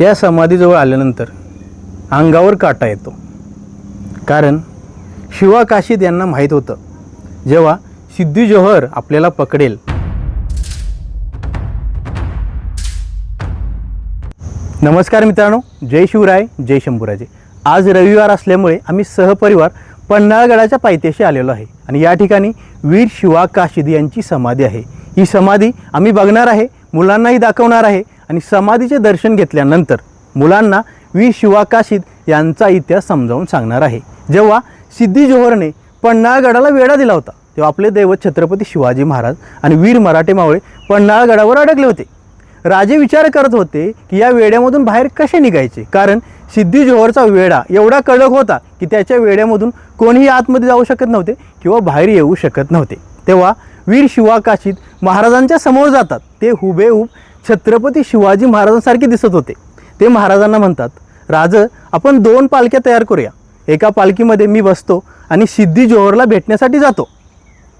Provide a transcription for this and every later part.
या समाधीजवळ आल्यानंतर अंगावर काटा येतो. कारण शिवा काशीद यांना माहीत होतं जेव्हा सिद्धी जोहर आपल्याला पकडेल. नमस्कार मित्रांनो जय शिवराय जय शंभूराजे. आज रविवार असल्यामुळे आम्ही सहपरिवार पन्हाळगडाच्या पायथ्याशी आलेलो आहे आणि या ठिकाणी वीर शिवा काशिद यांची समाधी आहे. ही समाधी आम्ही बघणार आहे मुलांनाही दाखवणार आहे आणि समाधीचे दर्शन घेतल्यानंतर मुलांना वीर शिवाकाशित यांचा इतिहास समजावून सांगणार आहे. जेव्हा सिद्धी जोहरने पन्हाळगडाला वेढा दिला होता तेव्हा आपले दैवत छत्रपती शिवाजी महाराज आणि वीर मराठे मावळे पन्हाळगडावर अडकले होते. राजे विचार करत होते की या वेड्यामधून बाहेर कसे निघायचे? कारण सिद्धी जोहरचा वेढा एवढा कडक होता की त्याच्या वेड्यामधून कोणीही आतमध्ये जाऊ शकत नव्हते किंवा बाहेर येऊ शकत नव्हते. तेव्हा वीर शिवाकाशीत महाराजांच्या समोर जातात. ते हुबेहूब छत्रपती शिवाजी महाराजांसारखे दिसत होते. ते महाराजांना म्हणतात राज आपण दोन पालख्या तयार करूया. एका पालखीमध्ये मी बसतो आणि सिद्धी जोहरला भेटण्यासाठी जातो.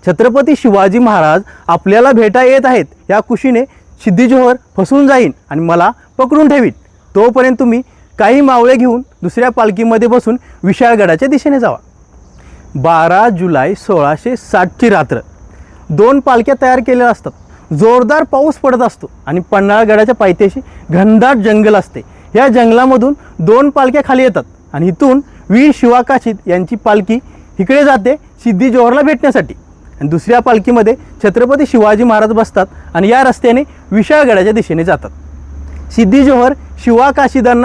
छत्रपती शिवाजी महाराज आपल्याला भेटा येत आहेत. या कुशीने सिद्धी जोहर फसून जाईन आणि मला पकडून ठेवीन. तोपर्यंत तुम्ही काही मावळे घेऊन दुसऱ्या पालखीमध्ये बसून विशाळगडाच्या दिशेने जावा. बारा जुलै सोळाशे साठची रात्र. दोन पालख्या तयार केलेल्या असतात. जोरदार पाऊस पडत असतो आणि पन्हाळगडाच्या पायथ्याशी घनदाट जंगल असते. या जंगलामधून दोन पालख्या खाली येतात आणि इथून वीर शिवाकाशित यांची पालखी इकडे जाते सिद्धी जोहरला भेटण्यासाठी. आणि दुसऱ्या पालखीमध्ये छत्रपती शिवाजी महाराज बसतात आणि या रस्त्याने विशाळगडाच्या दिशेने जातात. सिद्धी जोहर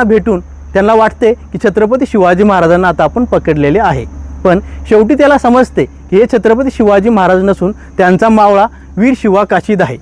भेटून त्यांना वाटते की छत्रपती शिवाजी महाराजांना आता आपण पकडलेले आहे. पण शेवटी त्याला समजते की हे छत्रपती शिवाजी महाराज नसून त्यांचा मावळा वीर शिवा काशीद आहे.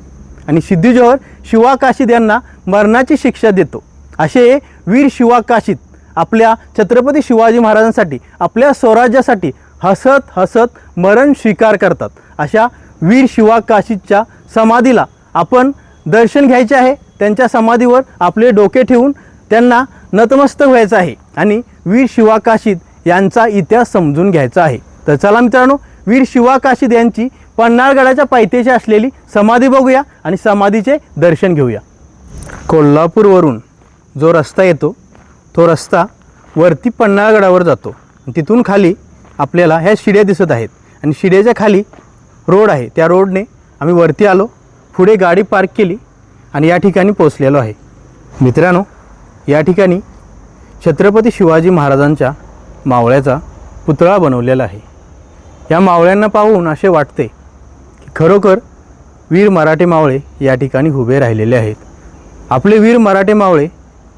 आणि सिद्धी जोहर शिवा काशीद यांना मरणाची शिक्षा देतो. असे वीर शिवा काशीद आपल्या छत्रपती शिवाजी महाराजांसाठी आपल्या स्वराज्यासाठी हसत हसत मरण स्वीकार करतात. अशा वीर शिवा काशीदच्या समाधीला आपण दर्शन घ्यायचे आहे. त्यांच्या समाधीवर आपले डोके ठेवून त्यांना नतमस्तक व्हायचं आहे आणि वीर शिवा काशीद यांचा इतिहास समजून घ्यायचा आहे. तर चला मित्रांनो वीर शिवा काशीद यांची पन्हाळगडाच्या पायथ्याशी असलेली समाधी बघूया आणि समाधीचे दर्शन घेऊया. कोल्हापूरवरून जो रस्ता येतो तो रस्ता वरती पन्हाळगडावर जातो. तिथून खाली आपल्याला ह्या शिड्या दिसत आहेत आणि शिड्याच्या खाली रोड आहे. त्या रोडने आम्ही वरती आलो पुढे गाडी पार्क केली आणि या ठिकाणी पोचलेलो आहे. मित्रांनो या ठिकाणी छत्रपती शिवाजी महाराजांच्या मावळ्याचा पुतळा बनवलेला आहे. या मावळ्यांना पाहून असे वाटते खरोखर वीर मराठे मावळे या ठिकाणी उभे राहिलेले आहेत. आपले वीर मराठे मावळे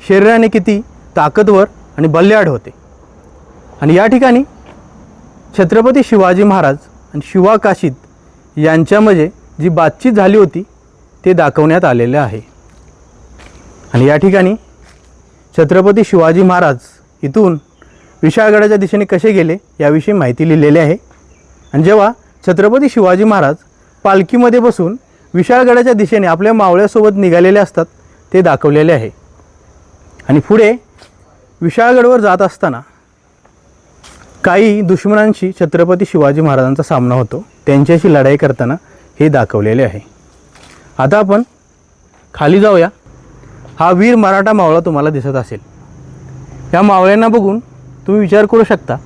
शरीराने किती ताकदवर आणि बल्याड होते. आणि या ठिकाणी छत्रपती शिवाजी महाराज आणि शिवा काशीद यांच्यामध्ये जी बातचीत झाली होती ते दाखवण्यात आलेले आहे. आणि या ठिकाणी छत्रपती शिवाजी महाराज इथून विशाळगडाच्या दिशेने कसे गेले याविषयी माहिती लिहिलेली आहे. आणि जेव्हा छत्रपती शिवाजी महाराज पालखीमध्ये बसून विशाळगडाच्या दिशेने आपल्या मावळ्यासोबत निघालेले असतात ते दाखवलेले आहे. आणि पुढे विशाळगडवर जात असताना काही दुश्मनांशी छत्रपती शिवाजी महाराजांचा सामना होतो. त्यांच्याशी लढाई करताना हे दाखवलेले आहे. आता आपण खाली जाऊया. हा वीर मराठा मावळा तुम्हाला दिसत असेल. या मावळ्यांना बघून तुम्ही विचार करू शकता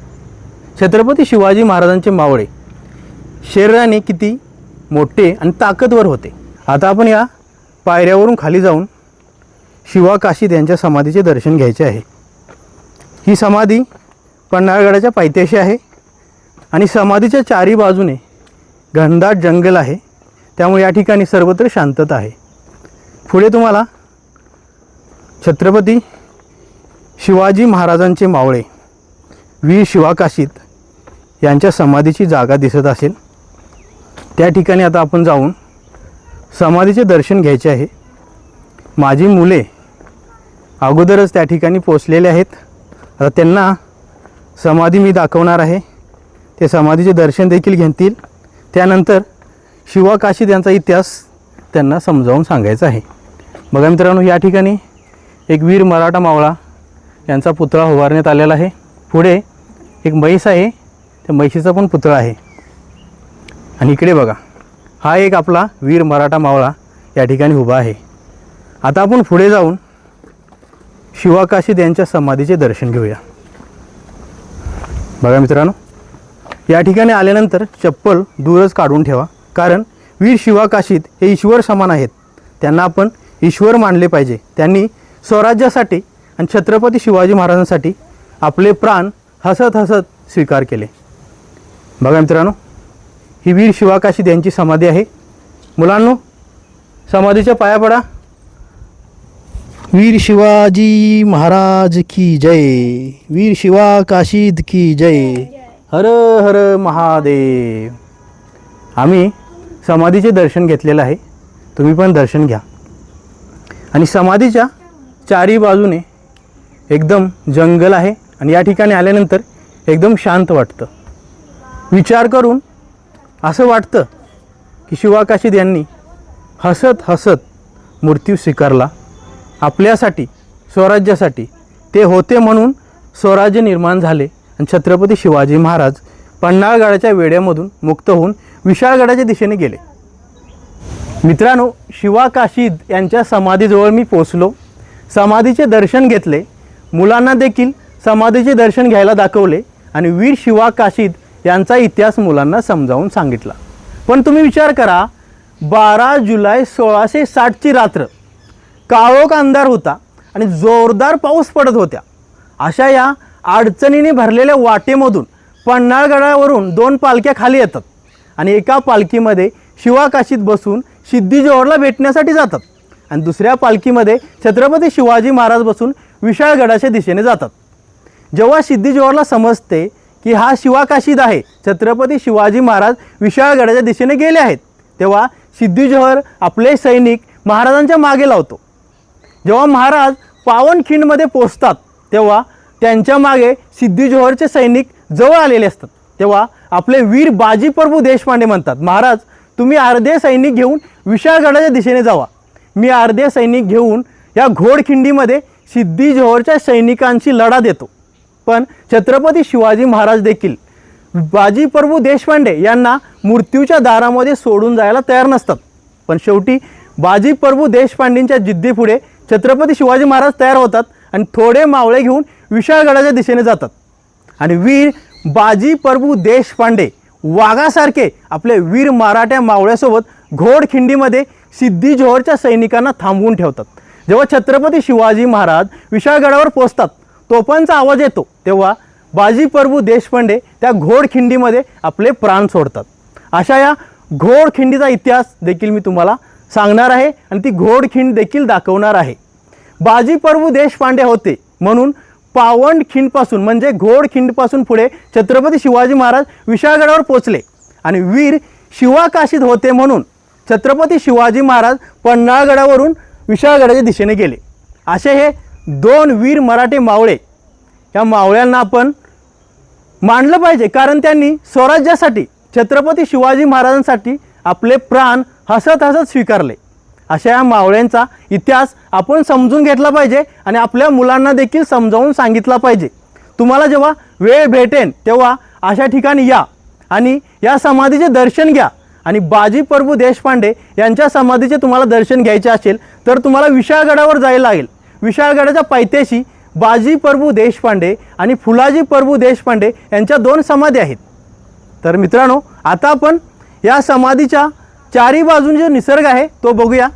छत्रपती शिवाजी महाराजांचे मावळे शरीराने किती मोठे आणि ताकदवर होते. आता आपण या पायऱ्यावरून खाली जाऊन शिवा काशीद यांच्या समाधीचे दर्शन घ्यायचे आहे. ही समाधी पन्हाळगडाच्या पायथ्याशी आहे आणि समाधीच्या चारी बाजूने घनदाट जंगल आहे. त्यामुळे या ठिकाणी सर्वत्र शांतता आहे. पुढे तुम्हाला छत्रपती शिवाजी महाराजांचे मावळे वीर शिवाकाशीत यांच्या समाधीची जागा दिसत असेल. त्या ठिकाणी आता आपण जाऊन समाधीचे दर्शन घ्यायचे आहे. माझी मुले अगोदरच त्या ठिकाणी पोचलेले आहेत. आता त्यांना समाधी मी दाखवणार आहे. ते समाधीचे दर्शन देखील घेतील. त्यानंतर शिवा काशीद यांचा इतिहास त्यांना समजावून सांगायचा आहे. बघा मित्रांनो या ठिकाणी एक वीर मराठा मावळा यांचा पुतळा उभारण्यात आलेला आहे. पुढे एक म्हैस आहे. त्या म्हैशीचा पण पुतळा आहे. आणि इकडे बघा हा एक आपला वीर मराठा मावळा या ठिकाणी उभा आहे. आता आपण पुढे जाऊन शिवाकाशीद यांच्या समाधीचे दर्शन घेऊया. बघा मित्रांनो या ठिकाणी आल्यानंतर चप्पल दूरच काढून ठेवा कारण वीर शिवाकाशीद हे ईश्वर समान आहेत. त्यांना आपण ईश्वर मानले पाहिजे. त्यांनी स्वराज्यासाठी आणि छत्रपती शिवाजी महाराजांसाठी आपले प्राण हसत हसत स्वीकार केले. बघा मित्रांनो ही वीर शिवा काशीद यांची समाधी आहे. मुलांनो समाधीच्या पाया पडा. वीर शिवाजी महाराज की जय. वीर शिवा काशीद की जय. हर हर महादेव. आम्ही समाधीचे दर्शन घेतलेलं आहे. तुम्ही पण दर्शन घ्या. आणि समाधीच्या चारी बाजूने एकदम जंगल आहे. आणि या ठिकाणी आल्यानंतर एकदम शांत वाटतं. विचार करून असं वाटतं की शिवाकाशीद यांनी हसत हसत मृत्यू स्वीकारला. आपल्यासाठी स्वराज्यासाठी. ते होते म्हणून स्वराज्य निर्माण झाले आणि छत्रपती शिवाजी महाराज पन्हाळगडाच्या वेड्यामधून मुक्त होऊन विशाळगडाच्या दिशेने गेले. मित्रांनो शिवा काशीद यांच्या समाधीजवळ मी पोचलो समाधीचे दर्शन घेतले. मुलांना देखील समाधीचे दर्शन घ्यायला दाखवले आणि वीर शिवा काशीद यांचा इतिहास मुलांना समजावून सांगितला. पण तुम्ही विचार करा बारा जुलै सोळाशे साठची रात्र काळोख अंधार होता आणि जोरदार पाऊस पडत होत्या. अशा या अडचणीने भरलेल्या वाटेमधून पन्हाळगडावरून दोन पालख्या खाली येतात आणि एका पालखीमध्ये शिवाकाशीत बसून सिद्धी जोहरला भेटण्यासाठी जातात आणि दुसऱ्या पालखीमध्ये छत्रपती शिवाजी महाराज बसून विशाळगडाच्या दिशेने जातात. जेव्हा सिद्धीजोहरला समजते की हा शिवाकाशीद आहे. छत्रपती शिवाजी महाराज विशाळगडाच्या दिशेने गेले आहेत. तेव्हा सिद्धी जोहर आपले सैनिक महाराजांच्या मागे लावतो. जेव्हा महाराज पावनखिंडमध्ये पोचतात तेव्हा त्यांच्या मागे सिद्धी जोहरचे सैनिक जवळ आलेले असतात. तेव्हा आपले वीर बाजी प्रभू देशपांडे म्हणतात महाराज तुम्ही अर्धे सैनिक घेऊन विशाळगडाच्या दिशेने जावा. मी अर्धे सैनिक घेऊन या घोडखिंडीमध्ये सिद्धी जोहरच्या सैनिकांशी लढा देतो. पण छत्रपती शिवाजी महाराज देखील बाजी प्रभू देशपांडे यांना मृत्यूच्या दारामध्ये सोडून जायला तयार नसतात. पण शेवटी बाजी प्रभू देशपांडेंच्या जिद्दीपुढे छत्रपती शिवाजी महाराज तयार होतात आणि थोडे मावळे घेऊन विशाळगडाच्या दिशेने जातात. आणि वीर बाजी प्रभू देशपांडे वाघासारखे आपले वीर मराठ्या मावळ्यासोबत घोडखिंडीमध्ये सिद्धी जोहरच्या सैनिकांना थांबवून ठेवतात. जेव्हा छत्रपती शिवाजी महाराज विशाळगडावर पोचतात तोफांचा आवाज येतो तेव्हा बाजी प्रभू देशपांडे त्या घोडखिंडीमध्ये आपले प्राण सोडतात. अशा या घोडखिंडीचा इतिहास देखील मी तुम्हाला सांगणार आहे आणि ती घोडखिंड देखील दाखवणार आहे. बाजी प्रभू देशपांडे होते म्हणून पावनखिंडपासून म्हणजे घोडखिंडपासून पुढे छत्रपती शिवाजी महाराज विशाळगडावर पोचले आणि वीर शिवाकाशीत होते म्हणून छत्रपती शिवाजी महाराज पन्हाळगडावरून विशाळगडाच्या दिशेने गेले. असे हे दोन वीर मराठे मावळे. या मावळ्यांना आपण मानलं पाहिजे कारण त्यांनी स्वराज्यासाठी छत्रपती शिवाजी महाराजांसाठी आपले प्राण हसत हसत स्वीकारले. अशा या मावळ्यांचा इतिहास आपण समजून घेतला पाहिजे आणि आपल्या मुलांना देखील समजावून सांगितला पाहिजे. तुम्हाला जेव्हा वेळ भेटेन तेव्हा अशा ठिकाणी या आणि या समाधीचे दर्शन घ्या. आणि बाजी प्रभू देशपांडे यांच्या समाधीचे तुम्हाला दर्शन घ्यायचे असेल तर तुम्हाला विशाळगडावर जायला लागेल. विशाळगडाच्या पायथ्याशी बाजी प्रभू देशपांडे आणि फुलाजी प्रभू देशपांडे यांच्या दोन समाधी आहेत. तर मित्रांनो आता आपण या समाधीच्या चारी बाजून जो निसर्ग आहे तो बघूया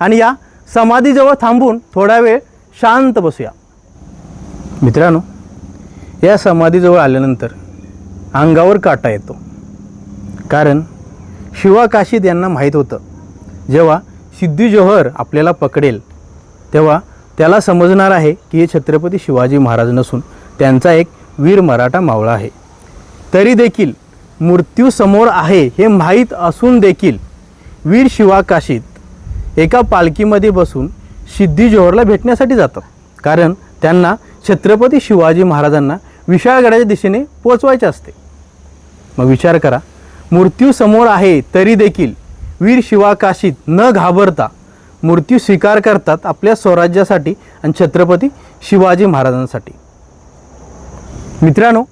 आणि या समाधीजवळ थांबून थोडा वेळ शांत बसूया. मित्रांनो या समाधीजवळ आल्यानंतर अंगावर काटा येतो. कारण शिवा काशीद यांना माहीत होतं जेव्हा सिद्धी जोहर आपल्याला पकडेल तेव्हा त्याला समजणार आहे की हे छत्रपती शिवाजी महाराज नसून त्यांचा एक वीर मराठा मावळा आहे. तरी देखील मृत्यू समोर आहे हे माहीत असून देखील वीर शिवाकाशीत एका पालखीमध्ये बसून सिद्धी जोहरला भेटण्यासाठी जातात कारण त्यांना छत्रपती शिवाजी महाराजांना विशाळगडाच्या दिशेने पोचवायचे असते. मग विचार करा मृत्यू समोर आहे तरी देखील वीर शिवाकाशीत न घाबरता मृत्यू स्वीकार करतात आपल्या स्वराज्यासाठी आणि छत्रपती शिवाजी महाराजांसाठी. मित्रांनो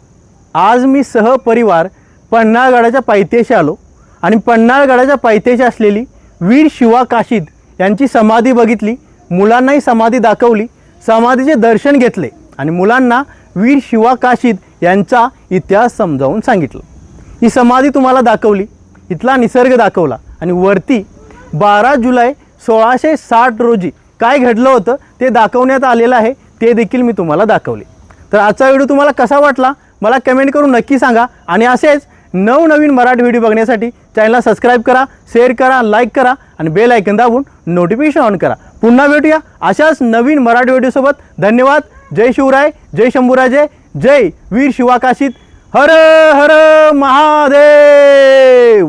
आज मी सहपरिवार पन्हाळगडाच्या पायथ्याशी आलो आणि पन्हाळगडाच्या पायथ्याशी असलेली वीर शिवा काशीद यांची समाधी बघितली मुलांनाही समाधी दाखवली समाधीचे दर्शन घेतले आणि मुलांना वीर शिवा काशीद यांचा इतिहास समजावून सांगितलं. ही समाधी तुम्हाला दाखवली इथला निसर्ग दाखवला आणि वरती बारा जुलै सोळाशे साठ रोजी काय घडलं होतं ते दाखवण्यात आलेलं आहे ते देखील मी तुम्हाला दाखवले. तर आजचा व्हिडिओ तुम्हाला कसा वाटला मला कमेंट करून नक्की सांगा आणि असेच नवनवीन मराठी व्हिडिओ बघण्यासाठी चॅनलला सबस्क्राईब करा शेअर करा लाईक करा आणि बेल ऐकन दाबून नोटिफिकेशन ऑन करा. पुन्हा भेटूया अशाच नवीन मराठी व्हिडिओसोबत धन्यवाद. जय शिवराय जय शंभूराजे जय वीर शिवाकाशीत. हर हर महादेव!